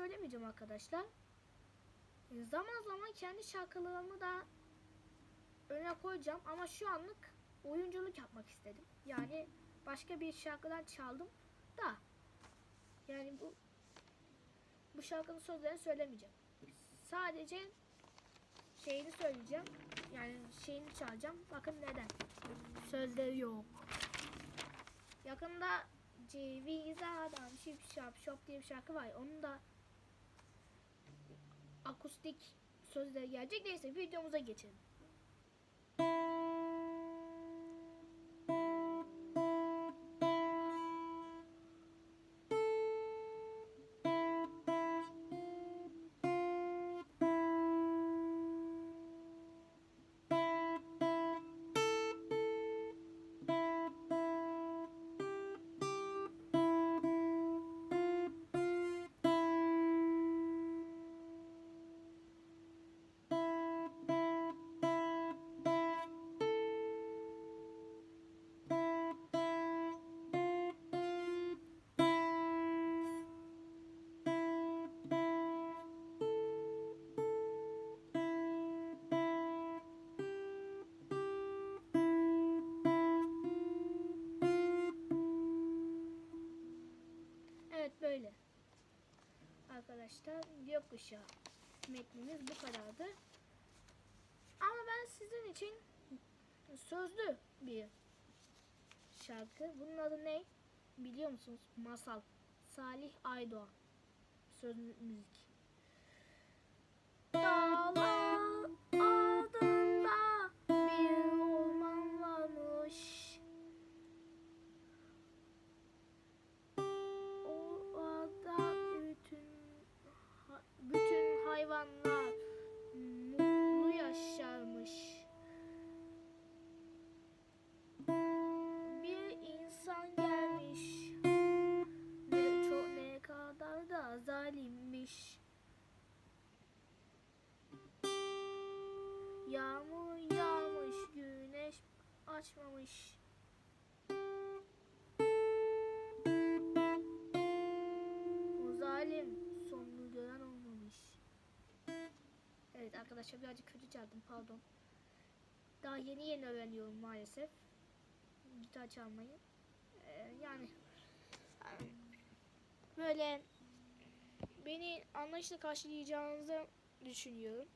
söylemeyeceğim arkadaşlar. Zaman zaman kendi şarkılarımı da öne koyacağım ama şu anlık oyunculuk yapmak istedim. Yani başka bir şarkıdan çaldım da yani bu bu şarkının sözlerini söylemeyeceğim. Sadece şeyini söyleyeceğim. Yani şeyini çalacağım. Bakın neden. Sözleri yok. Yakında ceviz adam şip şap şop diye bir şarkı var. Onun da akustik sözleri gelecek. Neyse videomuza geçelim. Arkadaşlar gökkuşağı metnimiz bu kadardı. Ama ben sizin için sözlü bir şarkı. Bunun adı ne? Biliyor musunuz? Masal. Salih Aydoğan. Sözlü müzik. Hayvanlar mutlu yaşarmış. Bir insan gelmiş ve çok ne kadar da zalimmiş. Yağmur yağmış, güneş açmamış. Arkadaşlar birazcık kötü çaldım pardon. Daha yeni yeni öğreniyorum maalesef. Gitar çalmayı. Ee, yani böyle beni anlayışla karşılayacağınızı düşünüyorum.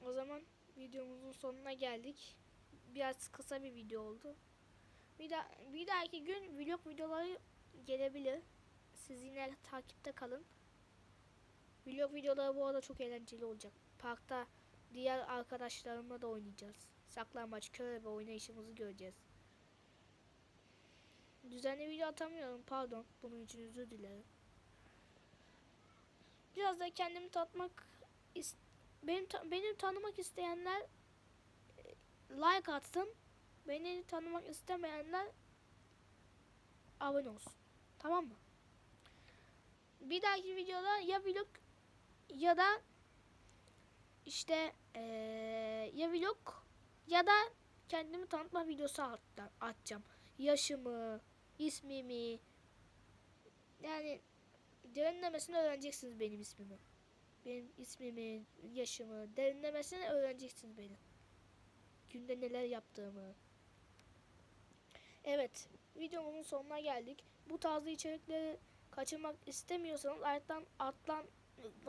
O zaman videomuzun sonuna geldik. Biraz kısa bir video oldu. Bir, daha bir dahaki gün vlog videoları gelebilir. Siz yine takipte kalın. Vlog videoları bu arada çok eğlenceli olacak. Parkta diğer arkadaşlarımla da oynayacağız. Saklambaç, körebe oynayışımızı göreceğiz. Düzenli video atamıyorum pardon. Bunun için özür dilerim. Biraz da kendimi tatmak benim ta- benim tanımak isteyenler e, like atsın. Beni tanımak istemeyenler abone olsun. Tamam mı? Bir dahaki videoda ya vlog ya da işte eee, ya vlog ya da kendimi tanıtma videosu at- atacağım. Yaşımı, ismimi yani derinlemesine öğreneceksiniz benim ismimi. Benim ismimi, yaşımı derinlemesine öğreneceksiniz benim. Günde neler yaptığımı. Evet, videomuzun sonuna geldik. Bu tarzda içerikleri kaçırmak istemiyorsanız alttan alttan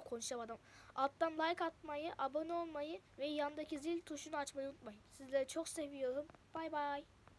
konuşamadım. Alttan like atmayı, abone olmayı ve yandaki zil tuşunu açmayı unutmayın. Sizleri çok seviyorum. Bay bay.